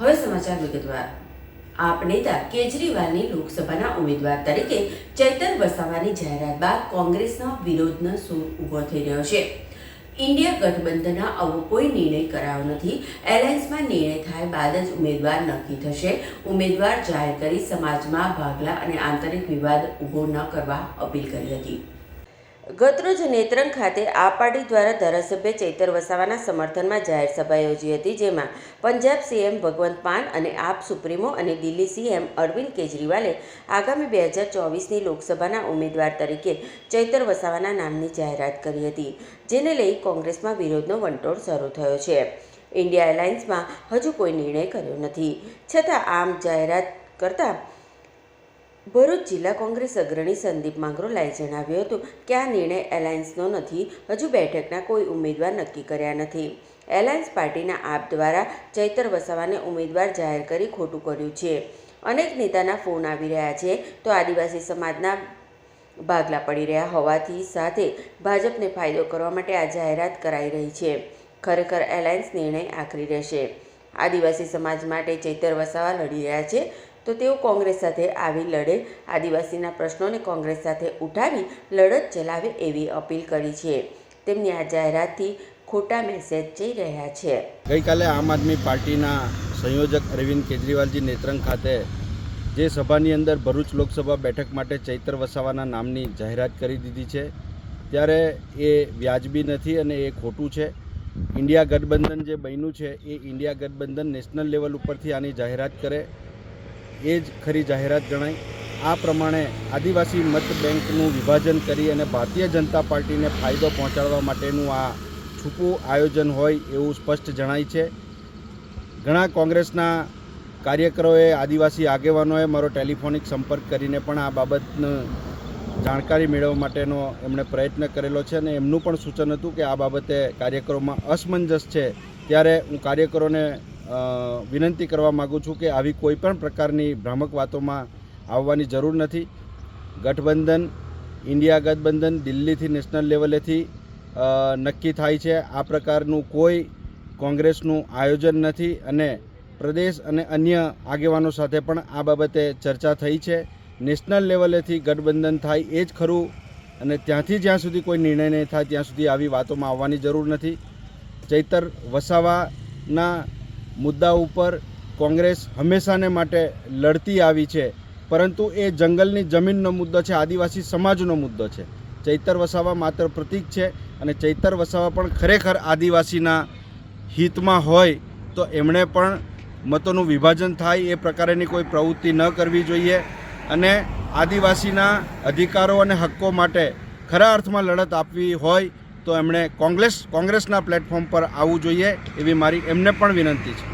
હવે સમાચાર વિગતવાર. આપ નેતા કેજરીવાલની લોકસભાના ઉમેદવાર તરીકે ચૈતર વસાવાની જાહેરાત બાદ કોંગ્રેસના વિરોધનો સૂર ઊભો થઈ રહ્યો છે. ઇન્ડિયા ગઠબંધનના આવો કોઈ નિર્ણય કરાયો નથી. એલાયન્સમાં નિર્ણય થાય બાદ જ ઉમેદવાર નક્કી થશે. ઉમેદવાર જાહેર કરી સમાજમાં ભાગલા અને આંતરિક વિવાદ ઊભો ન કરવા અપીલ કરી હતી. ગતરોજ નેત્રંગ ખાતે આ પાર્ટી દ્વારા ધારાસભ્ય ચૈતર વસાવાના સમર્થનમાં જાહેર સભા યોજી હતી, જેમાં પંજાબ સીએમ ભગવંત માન અને આપ સુપ્રીમો અને દિલ્હી સીએમ અરવિંદ કેજરીવાલે આગામી બે હજાર ચોવીસની લોકસભાના ઉમેદવાર તરીકે ચૈતર વસાવાના નામની જાહેરાત કરી હતી, જેને લઈ કોંગ્રેસમાં વિરોધનો વંટોળ શરૂ થયો છે. ઇન્ડિયા એરલાઇન્સમાં હજુ કોઈ નિર્ણય કર્યો નથી. છતાં આમ જાહેરાત કરતા ભરૂચ જિલ્લા કોંગ્રેસ અગ્રણી સંદીપ માંગરોલાએ જણાવ્યું હતું કે આ નિર્ણય એલાયન્સનો નથી, હજુ બેઠકના કોઈ ઉમેદવાર નક્કી કર્યા નથી. એલાયન્સ પાર્ટીના આપ દ્વારા ચૈતર વસાવાને ઉમેદવાર જાહેર કરી ખોટું કર્યું છે. અનેક નેતાના ફોન આવી રહ્યા છે, તો આદિવાસી સમાજના ભાગલા પડી રહ્યા હોવાથી સાથે ભાજપને ફાયદો કરવા માટે આ જાહેરાત કરાઈ રહી છે. ખરેખર એલાયન્સ નિર્ણય આખરી રહેશે. આદિવાસી સમાજ માટે ચૈતર વસાવા લડી રહ્યા છે તો તેઓ કોંગ્રેસ સાથે આવી લડે, આદિવાસીના પ્રશ્નોને કોંગ્રેસ સાથે ઉઠાવી લડત ચલાવે એવી અપીલ કરી છે. તેમની આ જાહેરાતથી ખોટા મેસેજ જઈ રહ્યા છે. ગઈકાલે આમ આદમી પાર્ટીના સંયોજક અરવિંદ કેજરીવાલજી નેત્રંગ ખાતે જે સભાની અંદર ભરૂચ લોકસભા બેઠક માટે ચૈતર વસાવાના નામની જાહેરાત કરી દીધી છે, ત્યારે એ વ્યાજબી નથી અને એ ખોટું છે. ઇન્ડિયા ગઠબંધન જે બન્યું છે, એ ઇન્ડિયા ગઠબંધન નેશનલ લેવલ ઉપરથી આની જાહેરાત કરે. એ જ ખરી જાહેરાત ગણાય આ પ્રમાણે આદિવાસી મત બેંકનું વિભાજન કરી અને ભારતીય જનતા પાર્ટીને ફાયદો પહોંચાડવા માટેનું આ છૂપું આયોજન હોય એવું સ્પષ્ટ જણાય છે. ઘણા કોંગ્રેસના કાર્યકરોએ આદિવાસી આગેવાનોએ મારો ટેલિફોનિક સંપર્ક કરીને પણ આ બાબતનું જાણકારી મેળવવા માટેનો એમણે પ્રયત્ન કરેલો છે અને એમનું પણ સૂચન હતું કે આ બાબતે કાર્યકરોમાં અસમંજસ છે. ત્યારે હું કાર્યકરોને વિનંતી કરવા માગું છું કે આવી કોઈ પણ પ્રકારની ભ્રામક વાતોમાં આવવાની જરૂર નથી. ગઠબંધન, ઇન્ડિયા ગઠબંધન દિલ્હીથી નેશનલ લેવલેથી નક્કી થાય છે. આ પ્રકારનું કોઈ કોંગ્રેસનું આયોજન નથી અને પ્રદેશ અને અન્ય આગેવાનો સાથે પણ આ બાબતે ચર્ચા થઈ છે. નેશનલ લેવલેથી ગઠબંધન થાય એ જ ખરું અને ત્યાંથી જ્યાં સુધી કોઈ નિર્ણય નહીં થાય ત્યાં સુધી આવી વાતોમાં આવવાની જરૂર નથી. ચૈતર વસાવાના મુદ્દા ઉપર કોંગ્રેસ હંમેશાને માટે લડતી આવી છે. પરંતુ એ જંગલની જમીનનો મુદ્દો છે, આદિવાસી સમાજનો મુદ્દો છે. ચૈતર વસાવા માત્ર પ્રતીક છે અને ચૈતર વસાવા પણ ખરેખર આદિવાસીના હિતમાં હોય તો એમણે પણ મતોનું વિભાજન થાય એ પ્રકારેની કોઈ પ્રવૃત્તિ ન કરવી જોઈએ અને આદિવાસીના અધિકારો અને હક્કો માટે ખરા અર્થમાં લડત આપવી હોય તો એમણે કોંગ્રેસ કોંગ્રેસના પ્લેટફોર્મ પર આવવું જોઈએ એવી મારી એમને પણ વિનંતી છે.